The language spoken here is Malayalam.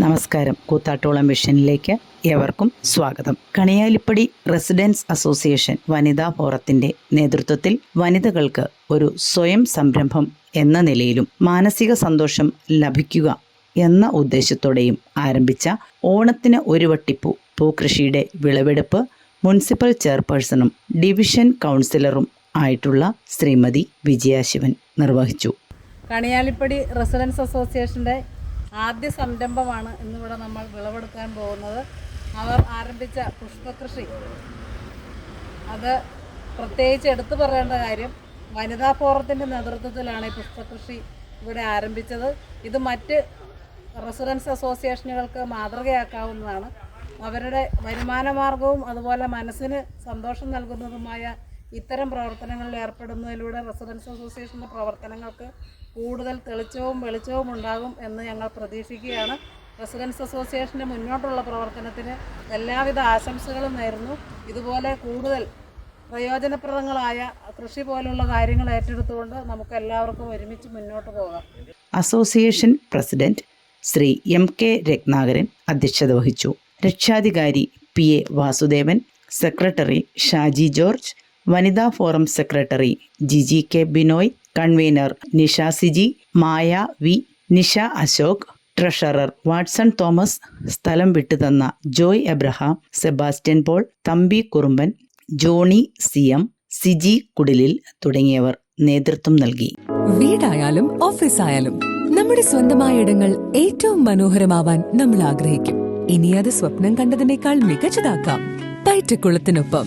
നമസ്കാരം. കൂത്താട്ടോളം മിഷനിലേക്ക് ഏവർക്കും സ്വാഗതം. കണിയാലിപ്പടി റെസിഡൻസ് അസോസിയേഷൻ വനിതാ ഫോറത്തിന്റെ നേതൃത്വത്തിൽ വനിതകൾക്ക് ഒരു സ്വയം സംരംഭം എന്ന നിലയിലും മാനസിക സന്തോഷം ലഭിക്കുക എന്ന ഉദ്ദേശത്തോടെയും ആരംഭിച്ച ഓണത്തിന് ഒരു വട്ടിപ്പൂ പൂക്കൃഷിയുടെ വിളവെടുപ്പ് മുനിസിപ്പൽ ചെയർപേഴ്സണും ഡിവിഷൻ കൗൺസിലറും ആയിട്ടുള്ള ശ്രീമതി വിജയാശിവൻ നിർവഹിച്ചു. കണിയാലിപ്പടി റെസിഡൻസ് അസോസിയേഷന്റെ ആദ്യ സംരംഭമാണ് ഇന്നിവിടെ നമ്മൾ വിളവെടുക്കാൻ പോകുന്നത്. അവർ ആരംഭിച്ച പുഷ്പകൃഷി. അത് പ്രത്യേകിച്ച് എടുത്തു പറയേണ്ട കാര്യം വനിതാ ഫോറത്തിന്റെ നേതൃത്വത്തിലാണ് ഈ പുഷ്പകൃഷി ഇവിടെ ആരംഭിച്ചത്. ഇത് മറ്റ് റെസിഡൻസ് അസോസിയേഷനുകൾക്ക് മാതൃകയാക്കാവുന്നതാണ്. അവരുടെ വരുമാന മാർഗവും അതുപോലെ മനസ്സിന് സന്തോഷം നൽകുന്നതുമായ ഇത്തരം പ്രവർത്തനങ്ങളിൽ ഏർപ്പെടുന്നതിലൂടെ റെസിഡൻസ് അസോസിയേഷന്റെ പ്രവർത്തനങ്ങൾക്ക് കൂടുതൽ തെളിച്ചവും വെളിച്ചവും ഉണ്ടാകും എന്ന് ഞങ്ങൾ പ്രതീക്ഷിക്കുകയാണ്. റെസിഡൻസ് അസോസിയേഷന്റെ മുന്നോട്ടുള്ള പ്രവർത്തനത്തിന് എല്ലാവിധ ആശംസകളും നേരുന്നു. ഇതുപോലെ കൂടുതൽ പ്രയോജനപ്രദങ്ങളായ കൃഷി പോലുള്ള കാര്യങ്ങൾ ഏറ്റെടുത്തുകൊണ്ട് നമുക്ക് എല്ലാവർക്കും ഒരുമിച്ച് മുന്നോട്ട് പോകാം. Association president Shri M K Ratnakaran അധ്യക്ഷത വഹിച്ചു. രക്ഷാധികാരി P A Vasudevan secretary Shaji George വനിതാ forum secretary Jiji K Binoy convener Nisha Siji Maya V Nisha Ashok treasurer Watson Thomas സ്ഥലം വിട്ടുതന്ന Joy Abraham Sebastian Paul Thampi Kurumban Johnny C M Siji കുടിലിൽ തുടങ്ങിയവർ നേതൃത്വം നൽകി. വീടായാലും ഓഫീസായാലും നമ്മുടെ സ്വന്തമായ ഇടങ്ങൾ ഏറ്റവും മനോഹരമാവാൻ നമ്മൾ ആഗ്രഹിക്കും. ഇനി അത് സ്വപ്നം കണ്ടതിനേക്കാൾ മികച്ചതാക്കാം. പയറ്റക്കുളത്തിനൊപ്പം